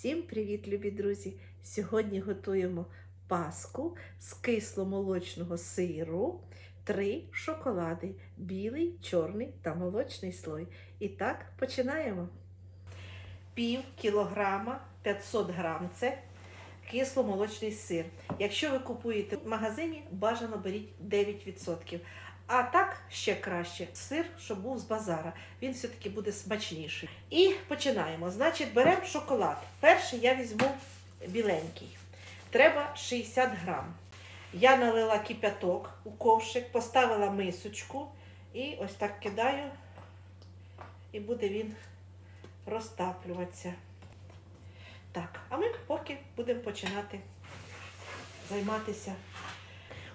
Всім привіт, любі друзі! Сьогодні готуємо паску з кисломолочного сиру, три шоколади білий, чорний та молочний слой. І так, починаємо. Пів кілограма 500 грам це кисломолочний сир. Якщо ви купуєте в магазині, бажано беріть 9%. А так ще краще сир, щоб був з базара. Він все-таки буде смачніший. І починаємо. Значить, беремо шоколад. Перший я візьму біленький. Треба 60 грам. Я налила кипяток у ковшик, поставила мисочку і ось так кидаю, і буде він розтаплюватися. Так, а ми поки будемо починати займатися.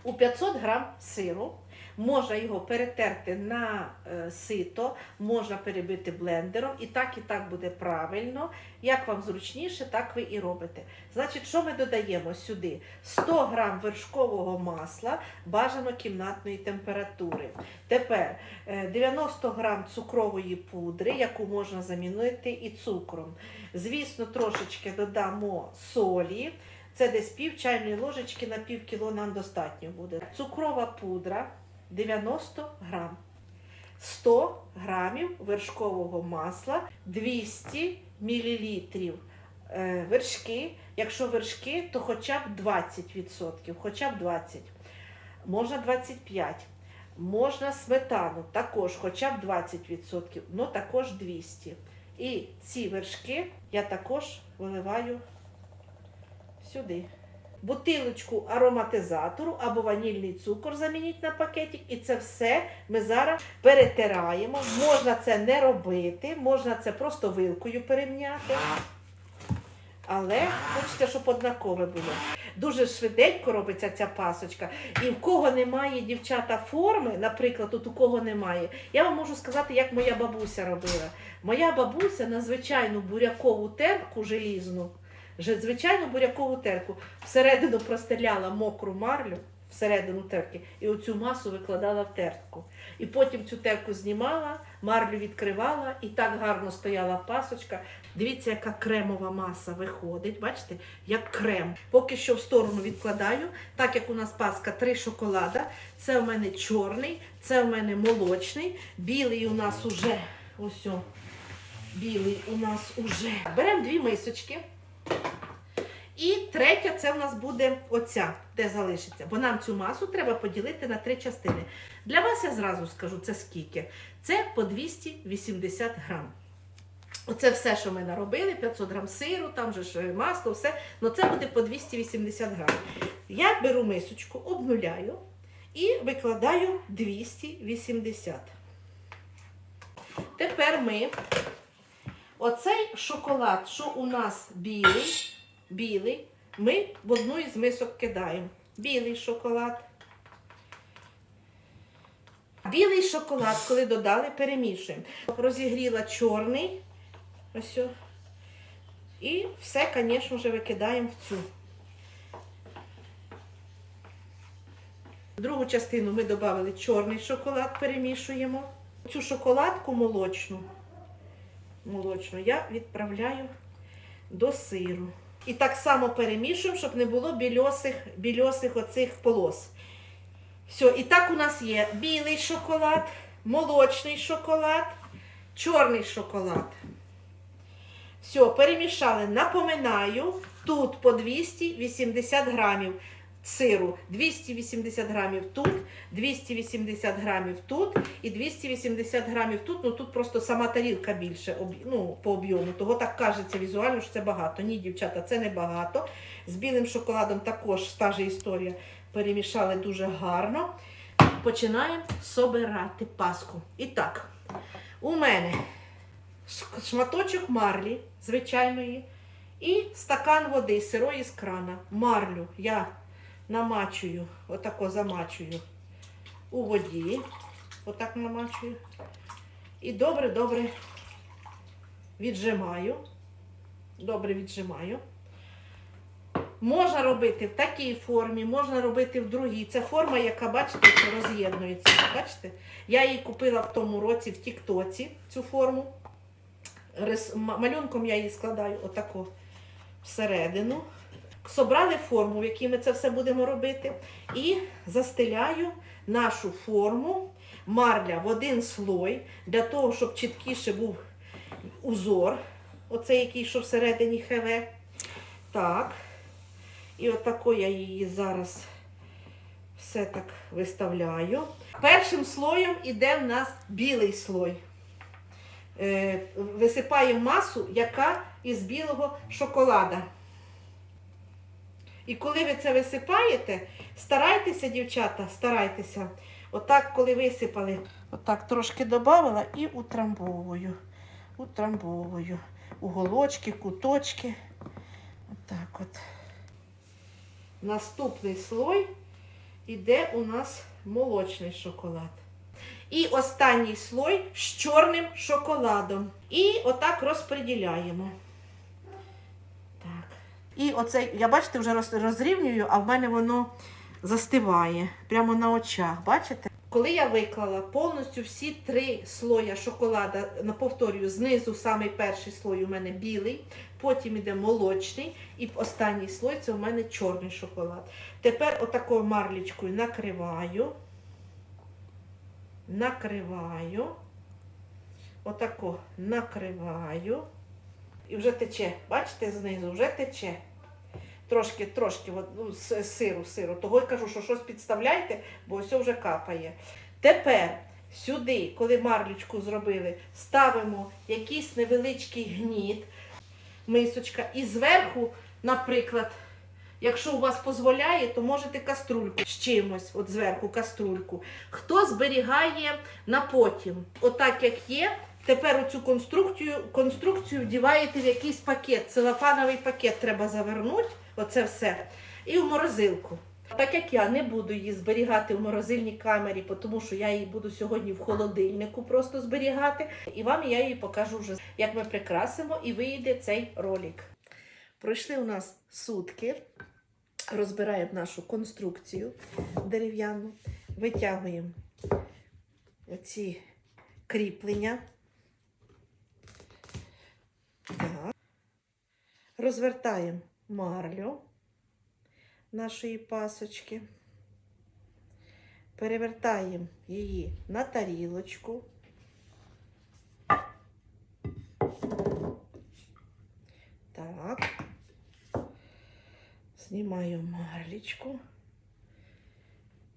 У 500 грам сиру можна його перетерти на е, сито, можна перебити блендером, і так, і так буде правильно. Як вам зручніше, так ви і робите. Значить, що ми додаємо сюди? 100 грам вершкового масла, бажано кімнатної температури. Тепер е, 90 грам цукрової пудри, яку можна замінити і цукром. Звісно, трошечки додамо солі. Це десь пів чайної ложечки на пів кіло нам достатньо буде. Цукрова пудра 90 грам. 100 грамів вершкового масла, 200 мл вершки. Якщо вершки, то хоча б 20%, хоча б 20. Можна 25. Можна сметану, також хоча б 20%, ну також 200. І ці вершки я також виливаю сюди. Бутилочку ароматизатору або ванільний цукор замініть на пакетик. І це все ми зараз перетираємо. Можна це не робити, можна це просто вилкою перемняти. Але хочеться, щоб однакове було. Дуже швиденько робиться ця пасочка. І в кого немає дівчата форми, наприклад, от у кого немає, я вам можу сказати, як моя бабуся робила. Моя бабуся на звичайну бурякову терку желізну. Вже звичайну бурякову терку всередину простеляла мокру марлю всередину терки і оцю масу викладала в тертку. І потім цю терку знімала, марлю відкривала, і так гарно стояла пасочка. Дивіться, яка кремова маса виходить. Бачите, як крем. Поки що в сторону відкладаю, так як у нас паска три шоколада. Це у мене чорний, це у мене молочний, білий у нас уже ось. Білий у нас уже. Беремо дві мисочки. І третя це в нас буде оця, де залишиться. Бо нам цю масу треба поділити на три частини. Для вас я зразу скажу, це скільки. Це по 280 грам. Оце все, що ми наробили, 500 грам сиру, там же ж масло, все. Ну це буде по 280 грам. Я беру мисочку, обнуляю і викладаю 280. Тепер ми оцей шоколад, що у нас білий білий, ми в одну із мисок кидаємо. Білий шоколад. Білий шоколад, коли додали, перемішуємо. Розігріла чорний. Ось. І все, звісно, вже викидаємо в цю. Другу частину ми додали чорний шоколад, перемішуємо. Цю шоколадку молочну, молочну я відправляю до сиру. І так само перемішуємо, щоб не було більосих, більосих оцих полос. Все, і так у нас є білий шоколад, молочний шоколад, чорний шоколад. Все, перемішали. Напоминаю, тут по 280 грамів сиру, 280 грамів тут, 280 грамів тут і 280 грамів тут. Ну тут просто сама тарілка більше ну, по об'єму. Того так кажеться візуально, що це багато. Ні, дівчата, це не багато. З білим шоколадом також та ж історія. Перемішали дуже гарно. Починаємо собирати паску. І так, у мене шматочок марлі звичайної і стакан води сирої з крана. Марлю я намачую, отако замачую у воді. Отак намачую. І добре-добре віджимаю. Добре віджимаю. Можна робити в такій формі, можна робити в другій. Це форма, яка, бачите, роз'єднується. Бачите? Я її купила в тому році в Тіктоці, цю форму. Малюнком я її складаю отако. всередину. Собрали форму, в якій ми це все будемо робити. І застеляю нашу форму марля в один слой, для того, щоб чіткіше був узор. Оцей який, що всередині ХВ. Так. І отако я її зараз все так виставляю. Першим слоєм іде в нас білий слой. Е, висипаємо масу, яка із білого шоколада. І коли ви це висипаєте, старайтеся, дівчата, старайтеся. Отак, коли висипали, отак трошки додавала і утрамбовую. Утрамбовую. Уголочки, куточки. Отак от. Наступний слой іде у нас молочний шоколад. І останній слой з чорним шоколадом. І отак розподіляємо. І оце, я бачите, вже розрівнюю, а в мене воно застиває прямо на очах. Бачите? Коли я виклала повністю всі три слоя шоколада, повторюю, знизу самий перший слой у мене білий, потім іде молочний, і останній слой це у мене чорний шоколад. Тепер отакою марлічкою накриваю, накриваю, отако накриваю. І вже тече. Бачите, знизу вже тече. Трошки, трошки от, ну, сиру, сиру. Того й кажу, що щось підставляйте, бо все вже капає. Тепер сюди, коли марлючку зробили, ставимо якийсь невеличкий гніт, мисочка, і зверху, наприклад, якщо у вас дозволяє, то можете каструльку з чимось, от зверху каструльку. Хто зберігає на потім, отак як є. Тепер оцю конструкцію, конструкцію вдіваєте в якийсь пакет. Целофановий пакет треба завернути, оце все, і в морозилку. Так як я не буду її зберігати в морозильній камері, тому що я її буду сьогодні в холодильнику просто зберігати. І вам я її покажу вже, як ми прикрасимо і вийде цей ролик. Пройшли у нас сутки, розбираємо нашу конструкцію дерев'яну, витягуємо оці кріплення. Так. Розвертаємо марлю нашої пасочки, перевертаємо її на тарілочку. Так. Знімаю марлічку.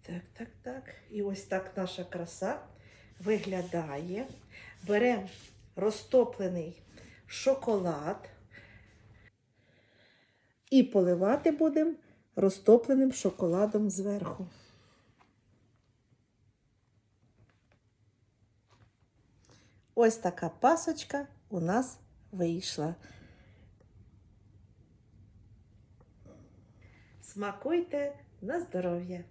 Так, так, так. І ось так наша краса виглядає. Беремо розтоплений шоколад і поливати будемо розтопленим шоколадом зверху. Ось така пасочка у нас вийшла. Смакуйте на здоров'я!